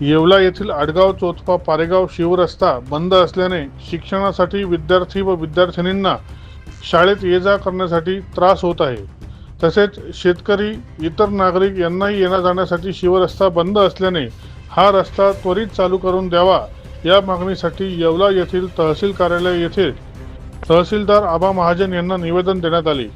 येवला येथील आडगाव चोथपा पारेगाव शिवरस्ता बंद असल्याने शिक्षणासाठी विद्यार्थी व विद्यार्थिनींना शाळेत ये जा करण्यासाठी त्रास होत आहे. तसेच शेतकरी इतर नागरिक यांनाही येण्या जाण्यासाठी शिवरस्ता बंद असल्याने हा रस्ता त्वरित चालू करून द्यावा या मागणीसाठी येवला येथील तहसील कार्यालय येथे तहसीलदार आबा महाजन यांना निवेदन देण्यात आले.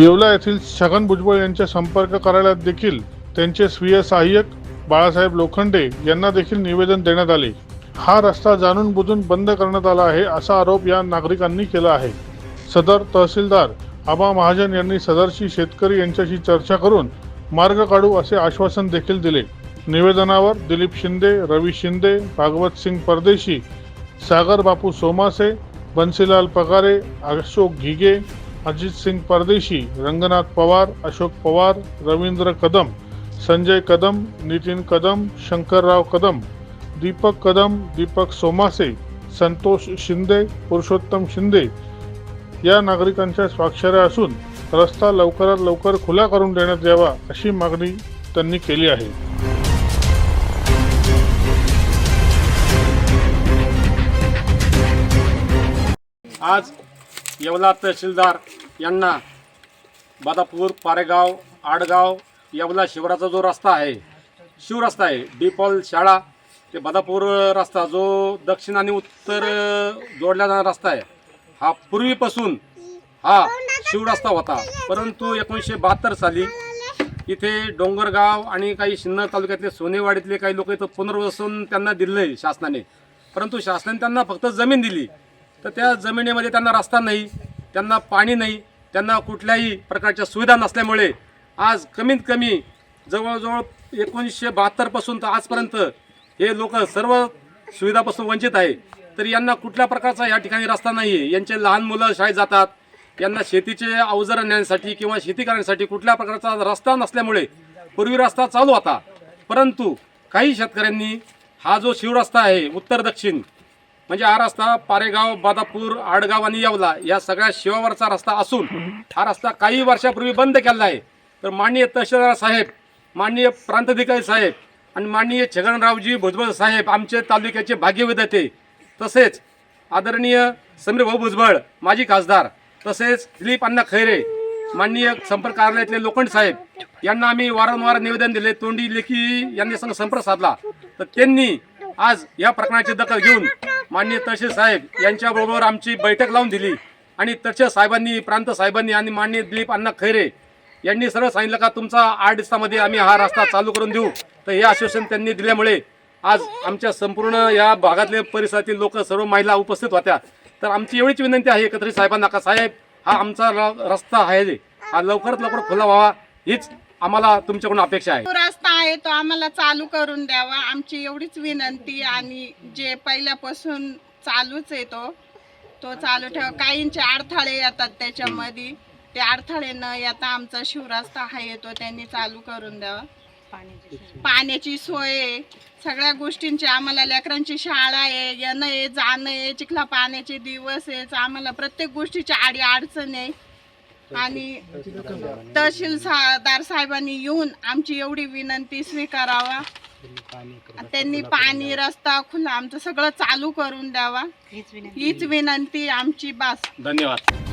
येवला येथील छगन भुजबळ यांच्या संपर्क कार्यालयात देखील त्यांचे स्वीय सहाय्यक बाळासाहेब लोखंडे यांना देखील निवेदन देण्यात आले. हा रस्ता जाणून बुजून बंद करण्यात आला आहे असा आरोप या नागरिकांनी केला आहे. सदर तहसीलदार आबा महाजन यांनी सदरशी शेतकरी यांच्याशी चर्चा करून मार्ग काढू असे आश्वासन देखील दिले. निवेदनावर दिलीप शिंदे रवी शिंदे भागवत सिंग परदेशी सागर बापू सोमासे बन्सीलाल पगारे अशोक घिगे अजित सिंग परदेशी रंगनाथ पवार अशोक पवार रवींद्र कदम संजय कदम नितीन कदम शंकरराव कदम दीपक कदम दीपक सोमासे संतोष शिंदे पुरुषोत्तम शिंदे या नागरिकांच्या स्वाक्षऱ्या असून रस्ता लवकरात लवकर खुला करून देण्यात यावा अशी मागणी त्यांनी केली आहे. आज येवला तहसीलदार यांना बादापूर पारेगाव आडगाव यामधला शिवराचा जो रस्ता आहे शिवरस्ता आहे डिपॉल शाळा ते बदापूर रस्ता जो दक्षिण आणि उत्तर जोडला जाणारा रस्ता आहे हा पूर्वीपासून हा शिवरस्ता होता. परंतु एकोणीसशे बहात्तर साली इथे डोंगरगाव आणि काही सिन्नर तालुक्यातले सोनेवाडीतले काही लोक इथं पुनर्वसन त्यांना दिलं आहे शासनाने. परंतु शासनाने त्यांना फक्त जमीन दिली. तर त्या जमिनीमध्ये त्यांना रस्ता नाही त्यांना पाणी नाही त्यांना कुठल्याही प्रकारच्या सुविधा नसल्यामुळे आज कमीत कमी जवळजवळ एकोणीसशे बहात्तरपासून तर आजपर्यंत हे लोक सर्व सुविधापासून वंचित आहे. तर यांना कुठल्या प्रकारचा या ठिकाणी रस्ता नाही आहे यांचे लहान मुलं शाळेत जातात. यांना शेतीचे अवजारं नेण्यासाठी किंवा शेती करण्यासाठी कुठल्या प्रकारचा रस्ता नसल्यामुळे पूर्वी रस्ता चालू होता. परंतु काही शेतकऱ्यांनी हा जो शिवरस्ता आहे उत्तर दक्षिण म्हणजे हा रस्ता पारेगाव बादापूर आडगाव आणि येवला या सगळ्या शिवावरचा रस्ता असून हा रस्ता काही वर्षापूर्वी बंद केला आहे. तर माननीय तहसीलदार साहेब माननीय प्रांताधिकारी साहेब आणि माननीय छगनरावजी भुजबळ साहेब आमचे तालुक्याचे भाग्यविधाते तसेच आदरणीय समीर भाऊ भुजबळ माजी खासदार तसेच दिलीप अण्णा खैरे माननीय संपर्क कार्यालयातले लोखंड साहेब यांना आम्ही वारंवार निवेदन दिले तोंडी लेखी यांनी संघ संपर्क साधला. तर त्यांनी आज या प्रकरणाची दखल घेऊन माननीय तहसील साहेब यांच्याबरोबर आमची बैठक लावून दिली. आणि तहसील साहेबांनी प्रांत साहेबांनी आणि माननीय दिलीप अण्णा खैरे यांनी सरळ सांगितलं का तुमचा आठ दिवसामध्ये आम्ही हा रस्ता चालू करून देऊ. तर हे आश्वासन त्यांनी दिल्यामुळे आज आमच्या संपूर्ण या भागातले परिसरातील लोक सर्व महिला उपस्थित होत्या. तर आमची एवढीच विनंती आहे एकत्रित साहेबांना का साहेब हा आमचा रस्ता आहे हा लवकरात लवकर खुला व्हावा हीच आम्हाला तुमच्याकडून अपेक्षा आहे. रस्ता आहे तो आम्हाला चालू करून द्यावा. आमची एवढीच विनंती आणि जे पहिल्यापासून चालूच आहे तो तो चालू ठेवा. काहींचे अडथळे येतात त्याच्यामध्ये. ते अडथळे न येता आमचा शिवरास्ता हा येतो त्यांनी चालू करून द्यावा. पाण्याची सोय आहे सगळ्या गोष्टींची आम्हाला लेकरांची शाळा आहे येणं आहे जाणं आहे चिखला पाण्याचे दिवस आहे आम्हाला प्रत्येक गोष्टीची आडी अडचण आहे. आणि तहसीलदार साहेबांनी येऊन आमची एवढी विनंती स्वीकारावा. त्यांनी पाणी रस्ता खुला आमचं सगळं चालू करून द्यावा. हीच विनंती आमची बास. धन्यवाद.